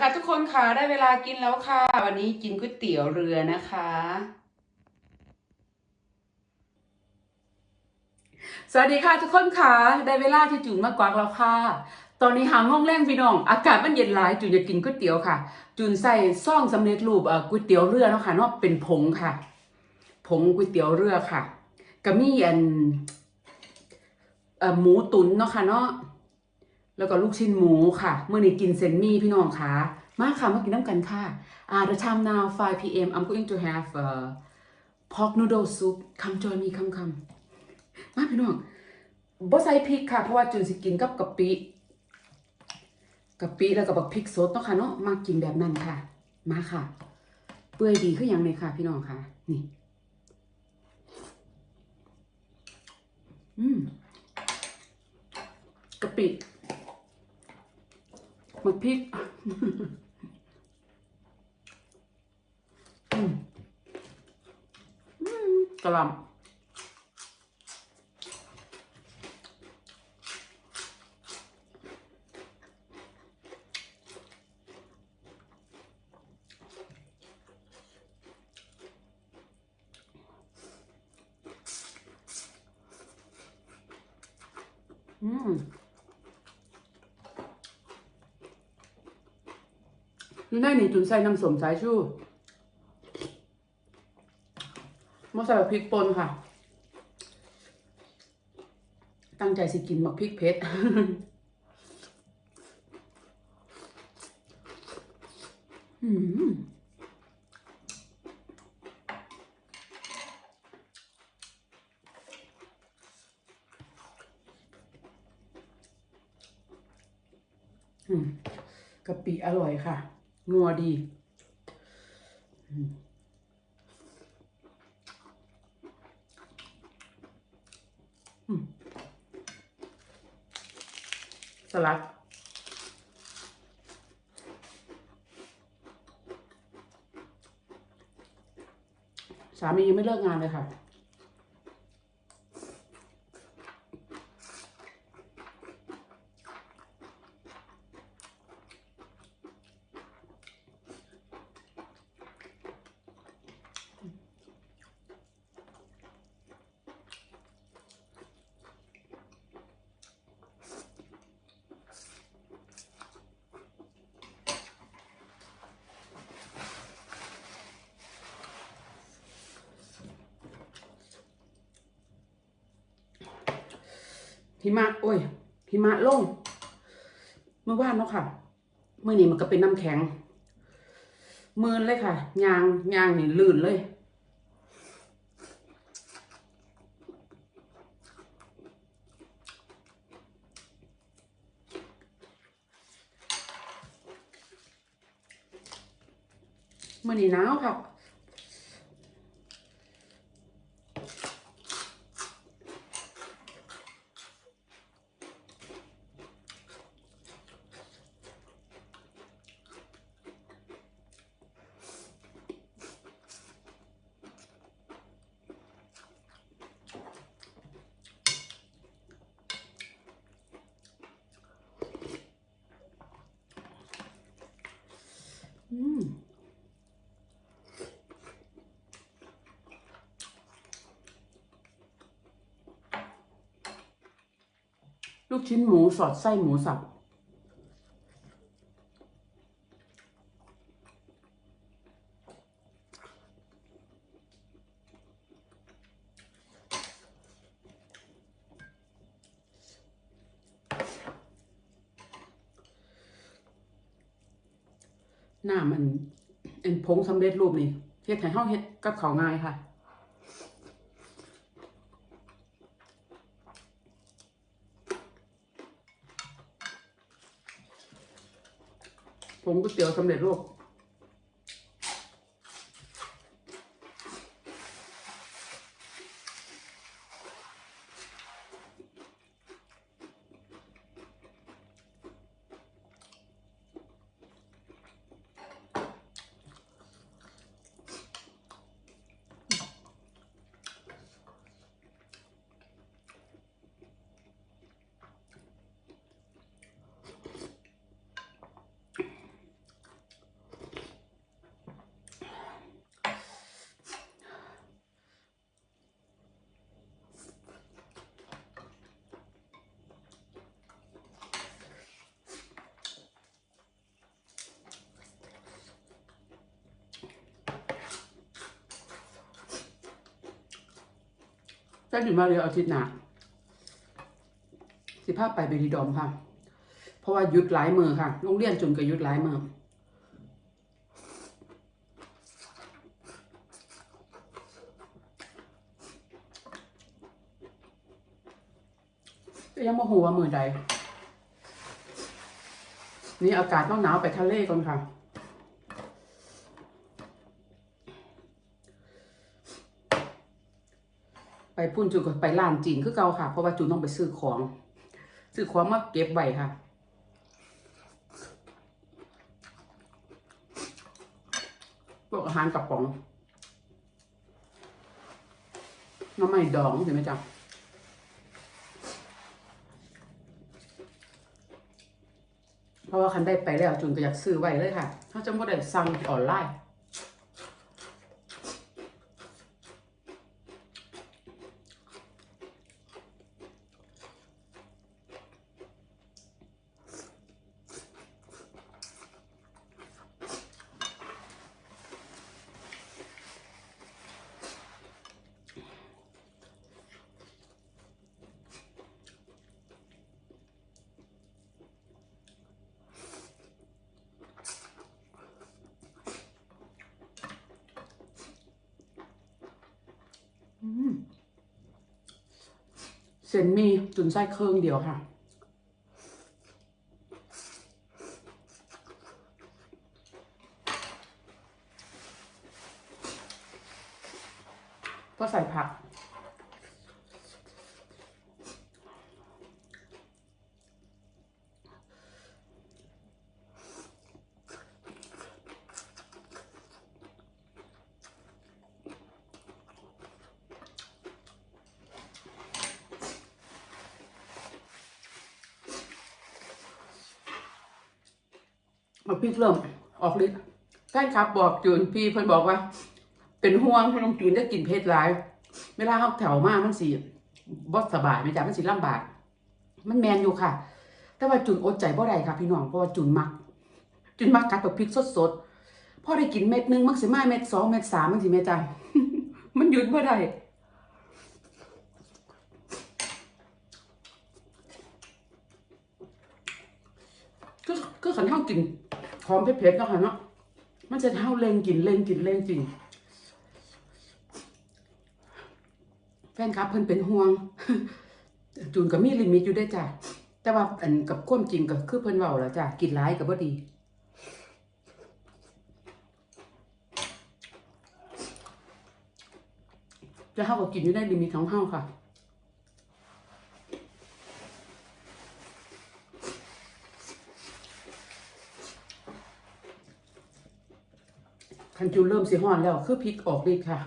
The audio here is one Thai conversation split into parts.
ค่ะทุกคนค่ะได้เวลากินแล้วค่ะ วันนี้กินก๋วยเตี๋ยวเรือนะคะ สวัสดีค่ะทุกคนค่ะ ได้เวลาที่จุนมากวากแล้วค่ะ ตอนนี้หางห้องแรงพี่น้อง อากาศมันเย็นหลายจุนอยากกินก๋วยเตี๋ยวค่ะ จุนใส่ซ่องสำเร็จรูปก๋วยเตี๋ยวเรือเนาะค่ะเนาะเป็นผงค่ะ ผงก๋วยเตี๋ยวเรือค่ะก็มีอันเอ่อหมูตุ๋นเนาะค่ะเนาะ แล้วก็ลูกชิ้นหมูค่ะ เมื่อนี้กินเซนมี่พี่น้องค่ะ มาค่ะมากินน้ำกันค่ะอ่า the time now 5 p.m. I'm going to have uh, pork noodle soup come join me come come มาพี่น้องบ่ใส่พริกค่ะ เพราะว่าจุนสิกินกับกะปิกะปิแล้วก็บักพริกสดเนาะค่ะเนาะมากินแบบนั้นค่ะ มาค่ะ เปื่อยดีคือหยังเลยค่ะ พี่น้องค่ะ นี่ อืมกะปิ มึกพริกกระลำอืม อยู่ในนี่จุนใส่น้ำสมสายชูมาใส่พริกป่นค่ะ ตั้งใจสิกินบักพริกเผ็ดอืมกะปิอร่อยค่ะ นัวดีอืมอืมสลัดสามียังไม่เลิกงานเลยค่ะ หิมะโอ้ยหิมะลงเมื่อวานเนาะค่ะเมื่อนี้มันก็เป็นน้ำแข็งมืนเลยค่ะยางยางนี่ลื่นเลย มื่อนี้หนาวค่ะ อืมลูกชิ้นหมูสอดไส้หมูสับ ห น้ามันเป็นผงสำเร็จรูปนี่เฮ็ดให้เฮาเฮ็ดกับเขาวง่ายค่ะผงก๋วยเตี๋ยวสำเร็จรูป ถ้าจุนมาเรียอาทิตย์หน้าสิภาพไปเบดีดอมค่ะ เพราะว่าหยุดหลายมือค่ะ โรงเรียนจุนก็หยุดหลายมือยังโมาหัวามือใด นี่อากาศต้องหนาวไปทะเลก่อนค่ะ ไปพุ่นจุนก็ไปร้านจีนคือเก่าค่ะ เพราะว่าจุนต้องไปซื้อของ ซื้อของมาเก็บไว้ค่ะ พวกอาหารกระป๋อง น้ำไม่ดองเห็นไหมจ๊ะเพราะว่าคันได้ไปแล้วจุนก็อยากซื้อไว้เลยค่ะเขาจะไม่ได้สั่งออนไลน์ เซนมีจุนไส้เครื่องเดียวค่ะ ก็ใส่ผัก มาพริกเริ่มออกฤทธิ์แฟนคลับบอกจูนพี่เพิ่นบอกว่า เป็นห่วงพี่น้องจูนจะกินเผ็ดหลาย เวลาเขาแถวมากมันสิบ่สสบายไหมจ๊ะมันสิลำบาก มันแมนอยู่ค่ะ แต่ว่าจุนอดใจบ่ได้ค่ะพี่น้องเพราะว่าจุนมัก จุนมักกัดกับพริกสดๆพอได้กินเม็ดหนึงมันสิมาเม็ดสองเม็ดสามมันสิแม่จ้ะมันหยุดบ่ได้ ก็ก็ขันเท่ากินหอมเผ็ดๆเนาะค่ะเนาะมันจะเท่าเล็งกินเล็งกินเล็งกินแฟนคลับเพิ่นเป็นห่วง จูนก็มีลิมิตอยู่ได้จ้ะแต่ว่าอันกับความจริงก็คือเพิ่นเว้าแล้วจ้ะกินหลายก็บ่ดีจะเฮาก็กินอยู่ในลิมิตของเฮาค่ะ คันจูเริ่มสีห้อนแล้ว คือพริกออกฤทธิ์ค่ะ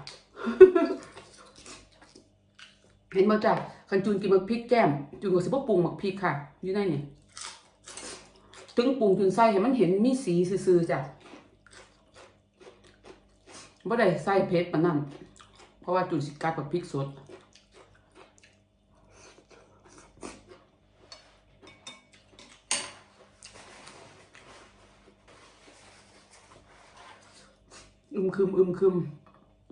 เห็นมาจ้ะคันจูนกินมักพริกแก้ม จูนก็สิบ่ปรุงมักพริกค่ะอยู่ในนี่ยถึงปรุงจูนใส่ให้มันเห็นมีสีซื่อๆจ้ะบ่ได้ใส่เพชรปานนั้น เพราะว่าจูนสิกัดกับพริกสด มครึมอึมครึม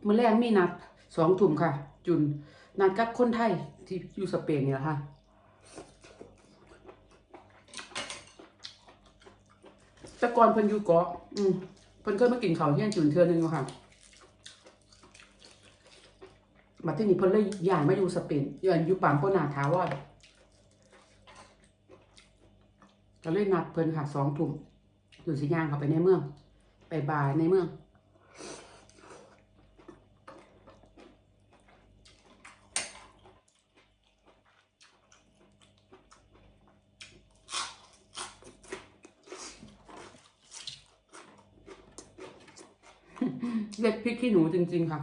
มื้อแรกมีนัดสองทุ่มค่ะ จุนนัดกับคนไทยที่อยู่สเปนนี่แหละค่ะแต่ก่อนเพิ่นอยู่เกาะอืมเพิ่นเคยมากินข้าวเที่ยงจุนเทือนึงค่ะมาที่นี่เพิ่นเลยย้ายมาอยู่สเปนยู่อันอยู่ปามโปนาทาวอนก็เลยนัดเพิ่นค่ะสองทุ่มอยู่สิย่างเข้าไปในเมืองไปบาร์ในเมือง เล็ดพริกขี้หนูจริง ๆ ค่ะ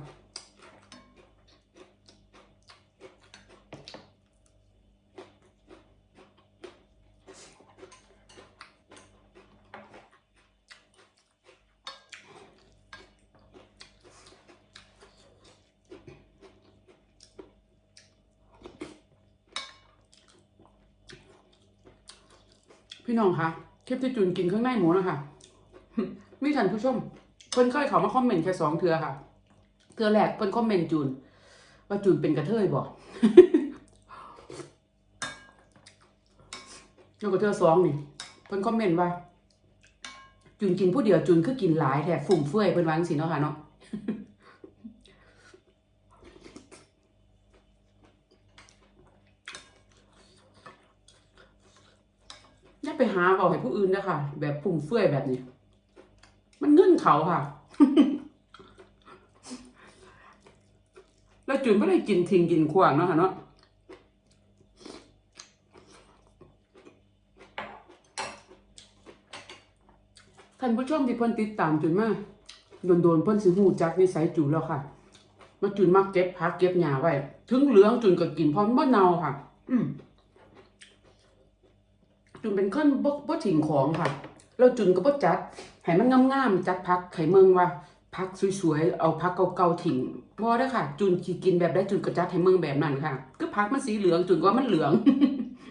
พี่น้องคะคลิปที่จูนกินข้างในหมูนะคะ มีท่านผู้ชม เพิ่นเคยเขามาคอมเมนต์แค่สองเทือค่ะ เทือแรกเพิ่นคอมเมนต์จูน ว่าจูนเป็นกระเทยบอกแล้วก็เธอสองนี่เพิ่นคอมเมนต์ว่าจุนกินผู้เดียวจุนคือกินหลายแท้ฟุ่มเฟือยเพิ่นวางสิเนาะค่ะเนาะอย่าไปหาเอาให้ผู้อื่นนะคะแบบฟุ่มเฟือยแบบนี้ เขาค่ะ แล้วจุนไม่ได้กินทิ้งกินขวางเนาะค่ะเนาะท่านผู้ชมที่เพิ่นติดตามจุนมาโดนๆเพิ่นสิฮู้จักนิสัยจุนแล้วค่ะว่าจุนมักเก็บผักเก็บหญ้าไว้ ถึงเหลืองจุนก็กินพราะมันบ่เนาค่ะ อืจุนเป็นคนบ่บ่ทิ้งของค่ะ แล้วจุนก็บ่จัดให้มันงามๆจัดผักไข่เมืองว่าผักสวยๆ เอาผักเก่าๆทิ้งบ่ได้ค่ะ จุนสิกินแบบใดจุนก็จัดให้เมืองแบบนั้นค่ะคือผักมันสีเหลืองจุนก็ว่ามันเหลือง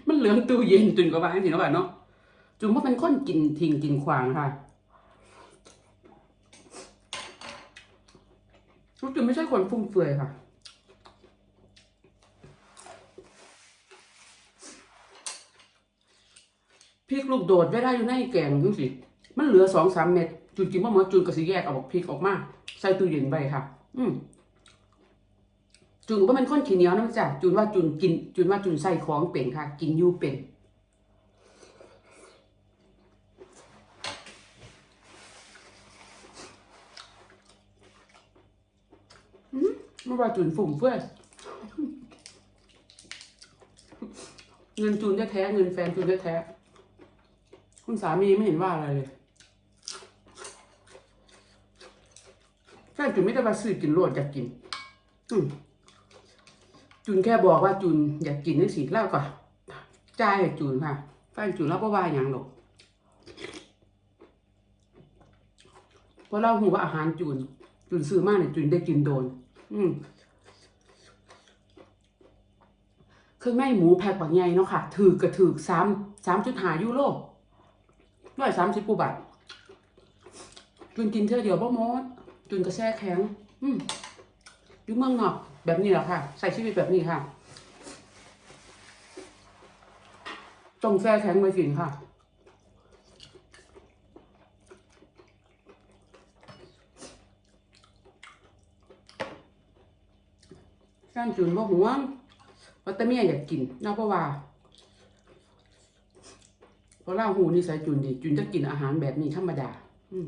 มันเหลืองตู้เย็นจุนก็ว่าจังซี่เนาะค่ะเนาะจุนบ่าเป็นคนกินทิ้งกินขวางค่ะลูกจุนไม่ใช่คนฟุ่มเฟือยค่ะ พริกลูกโดดไว้ได้อยู่ในแกงดูสิมันเหลือสองสามเม็ดจุนกินว่าหมดจุนก็สิแยกเอาบอกพริกออกมาใส่ตู้เย็นไว้ค่ะ อืมจุนว่ามันข้นขี้เหนียวนะจ๊ะจุนว่าจุนกิน จุนว่าจุนใส่ของเป็นค่ะ กินยูเป็นไม่ว่าจุนฝุ่มเฟื่อเงินจูนแท้ๆเงินแฟนจูนแท้ๆ คุณสามีไม่เห็นว่าอะไรเลยแฟนจูนไม่ได้มาซื้อกินโลดอยากกินจูนแค่บอกว่าจูนอยากกินนี่สิเล่าก่อนจ่ายให้จูนค่ะแฟนจูนเล่าก็ว่าอย่างหรอกเพราะเราหูว่าอาหารจูนจูนซื้อมากเนี่ยจูนได้กินโดน อืมเครื่องในหมูแพ็คกว่าใหญ่เนาะค่ะถือกระถือสามสามจุดหายูโร ร้อยสามสิบกูบาทจุนกินเท่าเดียวบ่มดจุนกระแช่แข็ง อืมอยู่เมืองนอกแบบนี้แหละค่ะ ใส่ชีวิตแบบนี้ค่ะต้องแช่แข็งไว้กินค่ะแฟนจุนบ่ห่วงว่าแต่เมียอยากกินเนาะเพราะว่า เพราะเล่าหูนิสัยจุนดี จุนจะกินอาหารแบบนี้ธรรมดา อืม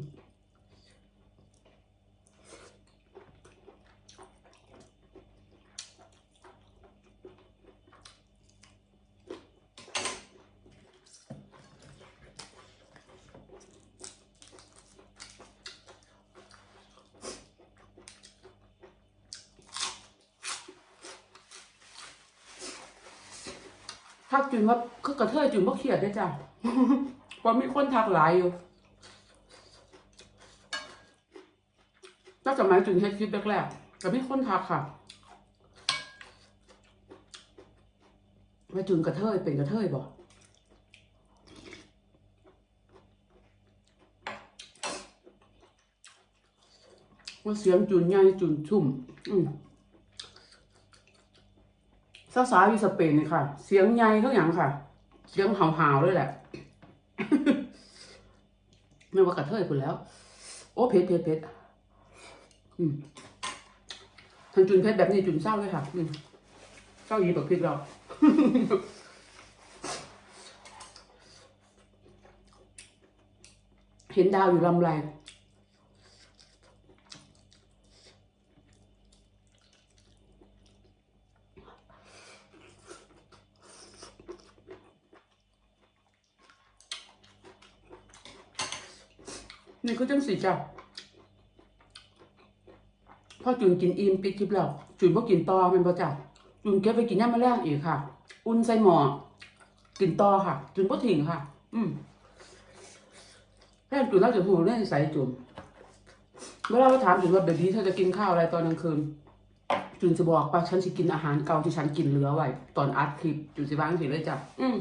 ทักจุนว่าคือกระเทยจุนบ่เครียดได้จ้ะเพรามีคนทักหลายอยู่ตั้งแต่สมัยจุนเฮ็ดคลิปแรกๆก็มีคนทักค่ะว่าจุนกระเทยเป็นกระเทยบ่ว่าเสียงจุนใหญ่จุนชุ่ม อืม สาวๆอยู่สเปนนี่ค่ะ เสียงใหญ่ทุกอย่างค่ะ เสียงหาวๆเลยแหละไม่ว่ากระเทยคุณแล้ว โอ้เพชรเพชรเพชรอืมทางจุนเพชรแบบนี้จุนเศร้าเลยค่ะเศร้ายีแบบพริกเราเห็นดาวอยู่ลำไร นี่ก็จังสีจ้ะพอจุนกินอิ่มปิดคลิปแล้วจุนบ่กินต่อมันบ่จ้ะจุนเก็บไปกินย่ามมาแรงอีกค่ะ อุ่นใส่หม้อกินต่อค่ะ จุนบ่ทิ้งค่ะ อืมแค่จุนเราจะหูเรื่องนิสัยจุนเวลาเราถามจุนว่าเบบี้เธอจะกินข้าวอะไรตอนกลางคืนจุนจะบอกว่าฉันจะกินอาหารเก่าที่ฉันกินเหลือไว้ตอนอัดคลิปจุนสิบ้างสิเลยจ้ะอืม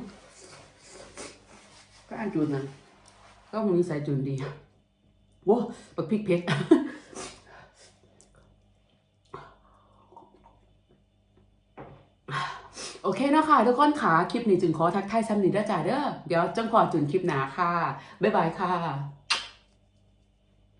ก็อ่านจุนนะก็คงนิสัยจุนดี โว้บักพริกเผ็ดโอเคนะค่ะทุกคนค่ะ คลิปนี้จุนขอทักทายซ้ำนี้เด้อจ้าเด้อเดี๋ยวจังขอจุนคลิปหนาค่ะ บ๊ายบายค่ะ